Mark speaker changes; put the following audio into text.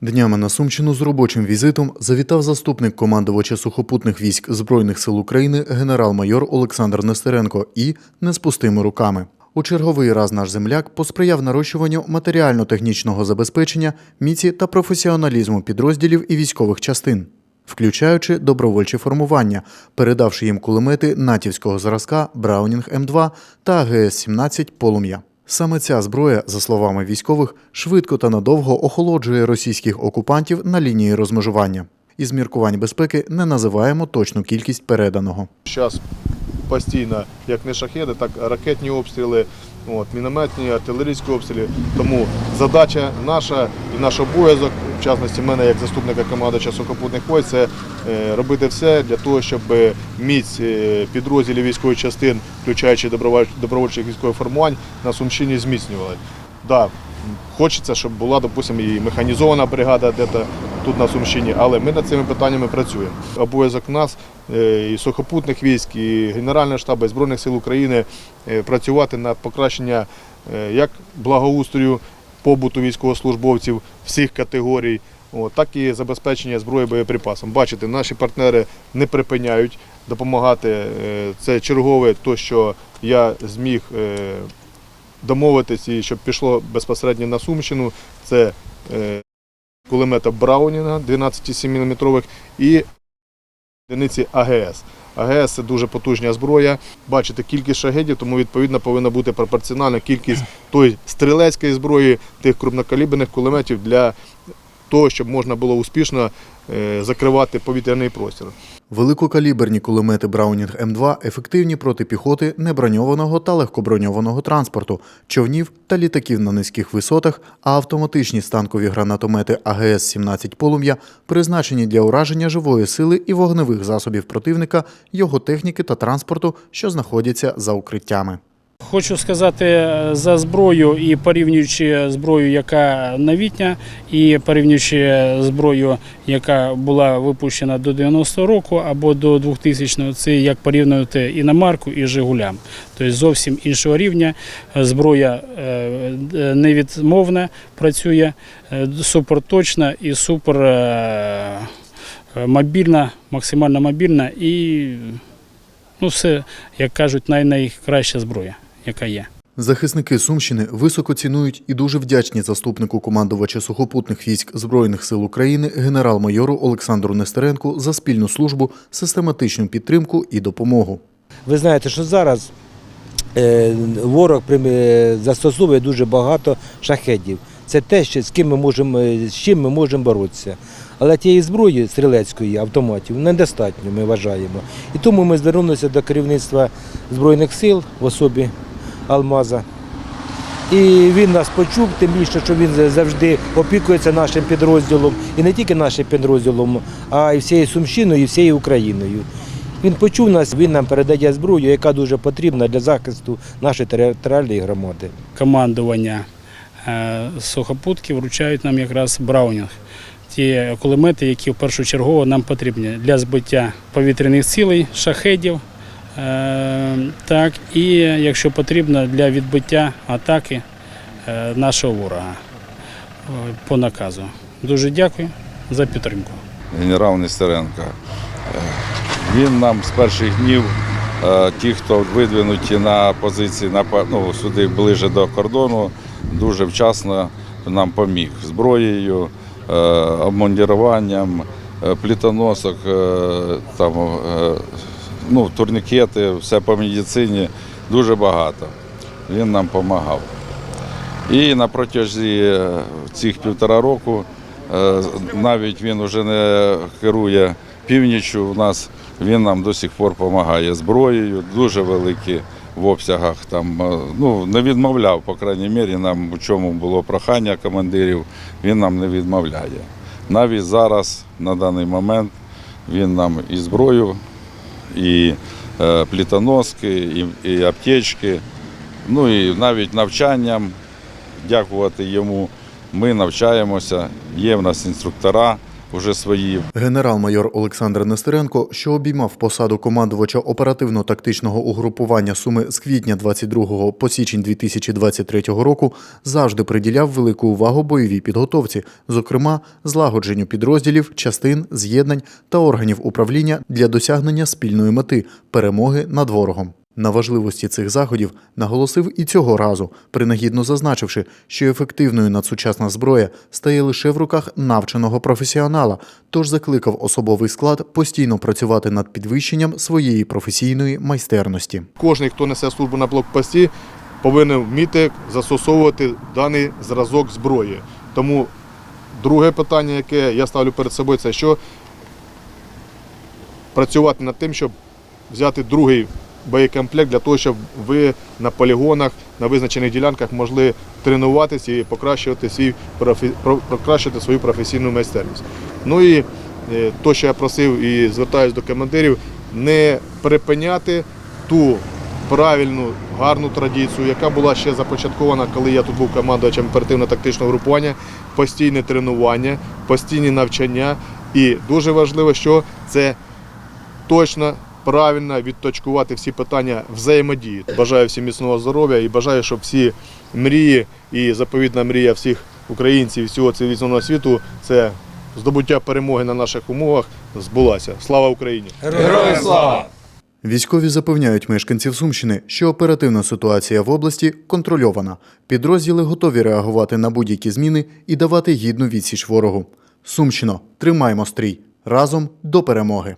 Speaker 1: Днями на Сумщину з робочим візитом завітав заступник командувача сухопутних військ Збройних сил України генерал-майор Олександр Нестеренко і не з руками. У черговий раз наш земляк посприяв нарощуванню матеріально-технічного забезпечення, міці та професіоналізму підрозділів і військових частин, включаючи добровольчі формування, передавши їм кулемети натівського зразка Браунінг М2 та АГС-17 Полум'я. Саме ця зброя, за словами військових, швидко та надовго охолоджує російських окупантів на лінії розмежування. Із міркувань безпеки не називаємо точну кількість переданого.
Speaker 2: Зараз постійно, як не шахеди, так ракетні обстріли, от, мінометні, артилерійські обстріли. Тому задача наша і наш обов'язок, в частності мене як заступника командувача сухопутних військ, це е, робити все для того, щоб міць е, підрозділів військових частин, включаючи добровольчих військових формувань, на Сумщині зміцнювали. Да, хочеться, щоб була, допустимо, і механізована бригада де-то тут на Сумщині, але ми над цими питаннями працюємо. Обов'язок нас е, і сухопутних військ, і Генерального штабу, і Збройних сил України працювати на покращення як благоустрою побуту військовослужбовців всіх категорій, так і забезпечення зброї боєприпасом. Бачите, наші партнери не припиняють допомагати. Е, Це чергове, то, що я зміг е, домовитись і щоб пішло безпосередньо на Сумщину. Це е, кулемета Браунінга 12,7 мм і одиниці АГС. АГС це дуже потужна зброя. Бачите, кількість шагедів, тому відповідно повинна бути пропорціональна кількість той стрілецької зброї, тих крупнокаліберних кулеметів для того, щоб можна було успішно е, закривати повітряний простір.
Speaker 1: Великокаліберні кулемети Браунінг М2 ефективні проти піхоти, неброньованого та легкоброньованого транспорту, човнів та літаків на низьких висотах, а автоматичні станкові гранатомети АГС-17 Полум'я призначені для ураження живої сили і вогневих засобів противника, його техніки та транспорту, що знаходяться за укриттями.
Speaker 3: Хочу сказати е, за зброю і порівнюючи зброю, яка новітня, і порівнюючи зброю, яка була випущена до 90-го року або до 2000-го, це як порівнювати іномарку і Жигулям. Тобто зовсім іншого рівня. Зброя е, невідмовна працює, е, суперточна і супер е, мобільна, максимально мобільна і ну, все, як кажуть, най- найкраща зброя, яка є.
Speaker 1: Захисники Сумщини високо цінують і дуже вдячні заступнику командувача сухопутних військ Збройних сил України генерал-майору Олександру Нестеренку за спільну службу, систематичну підтримку і допомогу.
Speaker 4: Ви знаєте, що зараз е, ворог прим- застосовує дуже багато шахедів. Це те, що, з, ким ми можемо, з чим ми можемо боротися. Але тієї зброї стрілецької автоматів недостатньо, ми вважаємо. І тому ми звернулися до керівництва Збройних сил в особі Алмаза. І він нас почув, тим більше, що він завжди опікується нашим підрозділом, і не тільки нашим підрозділом, а й всією Сумщиною, і всією Україною. Він почув нас, він нам передає зброю, яка дуже потрібна для захисту нашої територіальної громади.
Speaker 3: командування е, сухопутки вручають нам якраз браунінг. Ті кулемети, які першочергово нам потрібні для збиття повітряних цілей, шахедів, так, і якщо потрібно для відбиття атаки е, нашого ворога е, по наказу. Дуже дякую за підтримку.
Speaker 5: генерал Нестеренко. Е, Він нам з перших днів, е, ті, хто видвинуті на позиції на, ну, сюди ближче до кордону, дуже вчасно нам поміг зброєю, е, обмундіруванням, е, плітоносок, е, там, е, ну, турнікети, все по медицині, дуже багато. Він нам допомагав. І на протязі е, цих півтора року е, навіть він вже не керує північчю у нас, він нам до сих пор допомагає зброєю, дуже великі в обсягах. Там, е, ну, не відмовляв, по крайній мірі, нам у чому було прохання командирів, він нам не відмовляє. Навіть зараз, на даний момент, він нам і зброю, і е, плітоноски, і, і аптечки, ну і навіть навчанням дякувати йому. Ми навчаємося, є в нас інструктора, вже свої.
Speaker 1: Генерал-майор Олександр Нестеренко, що обіймав посаду командувача оперативно-тактичного угрупування Суми з квітня 22 по січень 2023 року, завжди приділяв велику увагу бойовій підготовці, зокрема злагодженню підрозділів, частин, з'єднань та органів управління для досягнення спільної мети перемоги над ворогом. На важливості цих заходів наголосив і цього разу, принагідно зазначивши, що ефективною надсучасна зброя стає лише в руках навченого професіонала, тож закликав особовий склад постійно працювати над підвищенням своєї професійної майстерності.
Speaker 2: Кожен, хто несе службу на блокпості, повинен вміти застосовувати даний зразок зброї. Тому друге питання, яке я ставлю перед собою, це що працювати над тим, щоб взяти другий боєкомплект для того, щоб ви на полігонах, на визначених ділянках могли тренуватися і покращувати, свій, покращувати свою професійну майстерність. Ну і е, то, що я просив і звертаюся до командирів, не припиняти ту правильну, гарну традицію, яка була ще започаткована, коли я тут був командувачем оперативно-тактичного групування, постійне тренування, постійні навчання. І дуже важливо, що це точно. Правильно відточкувати всі питання взаємодії. Бажаю всім міцного здоров'я і бажаю, щоб всі мрії і заповітна мрія всіх українців і всього цивілізованого світу це здобуття перемоги на наших умовах збулася. Слава Україні!
Speaker 4: Героям слава!
Speaker 1: Військові запевняють мешканців Сумщини, що оперативна ситуація в області контрольована. Підрозділи готові реагувати на будь-які зміни і давати гідну відсіч ворогу. Сумщино, тримаймо стрій разом до перемоги.